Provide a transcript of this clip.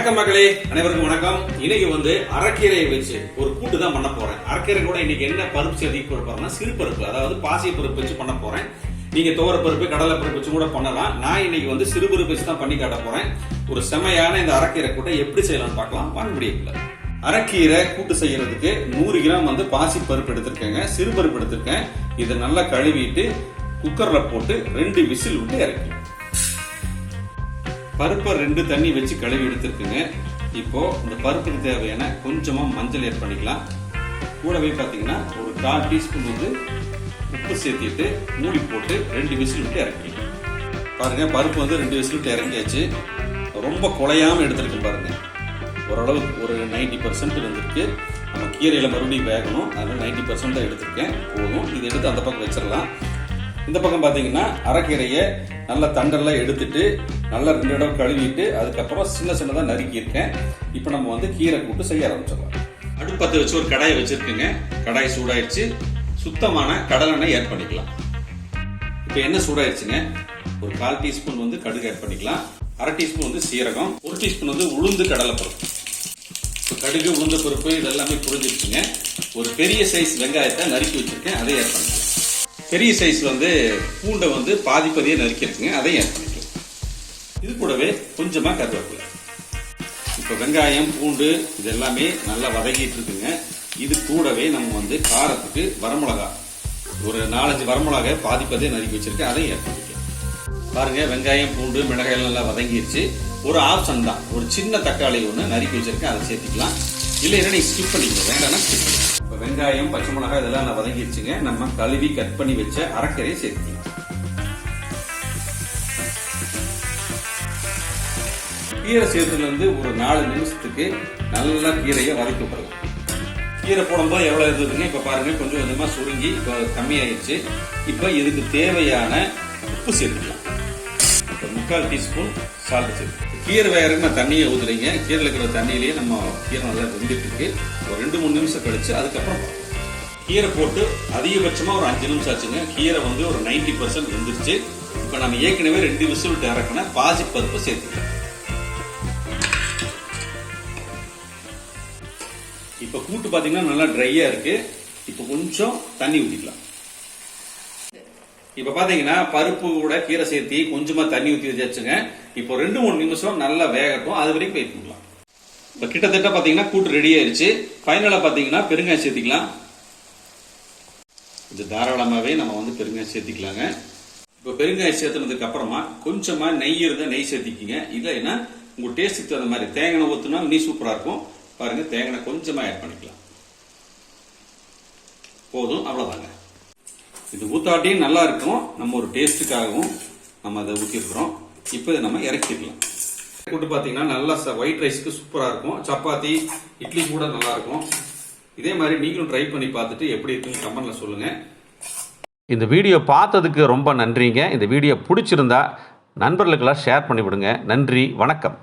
வணக்கம் மக்களே அனைவருக்கும் வணக்கம். இன்னைக்கு வந்து அரைக்கீரையை வச்சு ஒரு கூட்டு தான் பண்ண போறேன். அரைக்கீரை கூட இன்னைக்கு என்ன பருப்பு சேர்த்து போட போறேன்னா சிறு பருப்பு அதாவது பாசி பருப்பு வச்சு பண்ண போறேன். நீங்க துவர பருப்பு கடலை பருப்பு வச்சு கூட பண்ணலாம். நான் இன்னைக்கு வந்து சிறு பருப்பு வச்சு தான் பண்ணி காட்ட போறேன். ஒரு செமையான இந்த அரைக்கீரை கூட்டை எப்படி செய்யலாம்னு பார்க்கலாம். வாங்க முடியல அரைக்கீரை கூட்டு செய்யறதுக்கு நூறு கிராம் வந்து பாசி பருப்பு எடுத்திருக்கேங்க. சிறு பருப்பு எடுத்திருக்கேன். இதை நல்லா கழுவிட்டு குக்கர்ல போட்டு ரெண்டு விசில் விட்டு இறக்கி பருப்பை ரெண்டு தண்ணி வச்சு கழுவி எடுத்துருக்குங்க. இப்போ இந்த பருப்புக்கு தேவையான கொஞ்சமாக மஞ்சள் ஏட் பண்ணிக்கலாம். கூடவே பார்த்தீங்கன்னா ஒரு கால் டீஸ்பூன் வந்து உப்பு சேர்த்திட்டு மூடி போட்டு ரெண்டு விசில் விட்டு இறக்கிக்கலாம் பாருங்க பருப்பு வந்து ரெண்டு விசில் விட்டு இறங்கியாச்சு. ரொம்ப குலையாமல் எடுத்துருக்கு பாருங்க. ஓரளவுக்கு ஒரு நைன்டி பர்சன்ட் வந்திருக்கு நம்ம கீரையில் மறுபடியும் வேகணும். அதனால் நைன்டி பர்சன்ட் தான் எடுத்திருக்கேன். போதும். இது எடுத்து அந்த பக்கம் வச்சிடலாம். இந்த பக்கம் பார்த்தீங்கன்னா அரைக்கீரையை நல்லா தண்டெல்லாம் எடுத்துட்டு நல்லா ரெண்டு இடம் கழுவிட்டு அதுக்கப்புறம் சின்ன சின்னதாக நறுக்கியிருக்கேன். இப்போ நம்ம வந்து கீரை கூட்டு செய்ய ஆரம்பிச்சிடலாம். அடுப்பத்தை வச்சு ஒரு கடாயை வச்சுருக்குங்க. கடாய் சூடாயிடுச்சு. சுத்தமான கடலெண்ணெய் ஆட் பண்ணிக்கலாம். இப்போ என்ன சூடாயிடுச்சுங்க. ஒரு கால் டீஸ்பூன் வந்து கடுகு ஆட் பண்ணிக்கலாம். அரை டீஸ்பூன் வந்து சீரகம். ஒரு டீஸ்பூன் வந்து உளுந்து கடலைப்பருப்பு இப்போ கடுகு உளுந்த பருப்பு இதெல்லாமே புரிஞ்சிருச்சுங்க. ஒரு பெரிய சைஸ் வெங்காயத்தை நறுக்கி வச்சிருக்கேன். அதை ஆட் பண்ணிக்கலாம். பெரிய சைஸ் வந்து பூண்டை வந்து பாதி நறுக்கிருக்குங்க அதையும் ஆட் பண்ணிக்கலாம். இது கூடவே கொஞ்சமாக கருவேப்பிலை. இப்போ வெங்காயம் பூண்டு இது எல்லாமே நல்லா வதங்கிட்டு இருக்குங்க. இது கூடவே நம்ம வந்து காரத்துக்கு வரமிளகா. ஒரு நாலஞ்சு வரமிளகாய் பாதிப்பதே நறுக்கி வச்சிருக்கேன். அதையும் ஏற்படுத்திக்க பாருங்க வெங்காயம் பூண்டு மிளகாய் நல்லா வதங்கிருச்சு. ஒரு ஆப்ஷன் தான். ஒரு சின்ன தக்காளி ஒன்று நறுக்கி வச்சிருக்கேன். அதை சேர்த்துக்கலாம். இல்லைன்னா நீங்கள் ஸ்கிப் பண்ணிக்கணும் வேண்டாம்னா ஸ்கிப் பண்ணிக்கலாம் இப்போ வெங்காயம் பச்சை மிளகாய் இதெல்லாம் நல்லா வதங்கிருச்சுங்க. நம்ம கழுவி கட் பண்ணி வச்ச அரைக்கரையை சேர்த்துக்கலாம். கீரை சேர்த்துலேருந்து ஒரு நாலு நிமிஷத்துக்கு நல்லா கீரையை வதக்கி கீரை போடும்போது எவ்வளோ இருந்ததுங்க? இப்போ பாருங்கள் கொஞ்சம் கொஞ்சமாக சுருங்கி இப்போ கம்மியாயிருச்சு இப்போ இதுக்கு தேவையான உப்பு சேர்த்துக்கலாம். இப்போ முக்கால் டீஸ்பூன் சால்ட் சேர்த்து. கீரை வேறங்க நான் தண்ணியை ஊற்றுறீங்க கீரையில் இருக்கிற தண்ணியிலேயே நம்ம கீரை நல்லா வெந்துட்டு இருக்கு ஒரு ரெண்டு மூணு நிமிஷம் கழிச்சு அதுக்கப்புறம் கீரை போட்டு அதிகபட்சமாக ஒரு அஞ்சு நிமிஷம் ஆச்சுங்க. கீரை வந்து ஒரு 90% பர்சன்ட் வெந்துருச்சு. இப்போ நம்ம ஏற்கனவே ரெண்டு விசில் விட்டு இறக்குன பாசி பருப்பு சேர்த்துக்கலாம். இப்போ கூட்டு பார்த்தீங்கன்னா நல்லா ட்ரையாக இருக்குது இப்போ கொஞ்சம் தண்ணி ஊற்றிக்கலாம் இப்போ பார்த்தீங்கன்னா பருப்பு கூட கீரை சேர்த்தி கொஞ்சமாக தண்ணி ஊற்றி வச்சாச்சுங்க. இப்போ ரெண்டு மூணு நிமிஷம் நல்லா வேகட்டும். அது வரைக்கும் வெயிட் பண்ணலாம் இப்போ கிட்டத்தட்ட பார்த்தீங்கன்னா கூட்டு ரெடி ஆயிருச்சு. ஃபைனலாக பார்த்தீங்கன்னா பெருங்காயம் சேர்த்திக்கலாம். கொஞ்சம் தாராளமாகவே நம்ம வந்து பெருங்காயம் சேர்த்திக்கலாங்க. இப்போ பெருங்காயம் சேர்த்துனதுக்கு அப்புறமா கொஞ்சமாக நெய் இருந்தால் நெய் சேர்த்திக்கிங்க. இல்லைன்னா உங்கள் டேஸ்ட்டுக்கு தகுந்த மாதிரி தேங்காய் ஊற்றுனா நீ சூப்பராக இருக்கும். பாருங்க தேங்காய் கொஞ்சமாக ஆட் பண்ணிக்கலாம். போதும் அவ்வளோதாங்க இது ஊத்தாட்டியும் நல்லா இருக்கும். நம்ம ஒரு டேஸ்ட்டுக்காகவும் நம்ம அதை ஊற்றிருக்கிறோம் இப்போ இதை நம்ம இறக்கிக்கலாம் கூட்டு பார்த்தீங்கன்னா நல்லா ஒயிட் ரைஸ்க்கு சூப்பராக இருக்கும். சப்பாத்தி இட்லி கூட நல்லா இருக்கும். இதே மாதிரி நீங்களும் ட்ரை பண்ணி பார்த்துட்டு எப்படி இருக்குன்னு கமெண்ட்ல சொல்லுங்கள் இந்த வீடியோ பார்த்ததுக்கு ரொம்ப நன்றிங்க. இந்த வீடியோ பிடிச்சிருந்தா நண்பர்களுக்கெல்லாம் ஷேர் பண்ணிவிடுங்க. நன்றி வணக்கம்.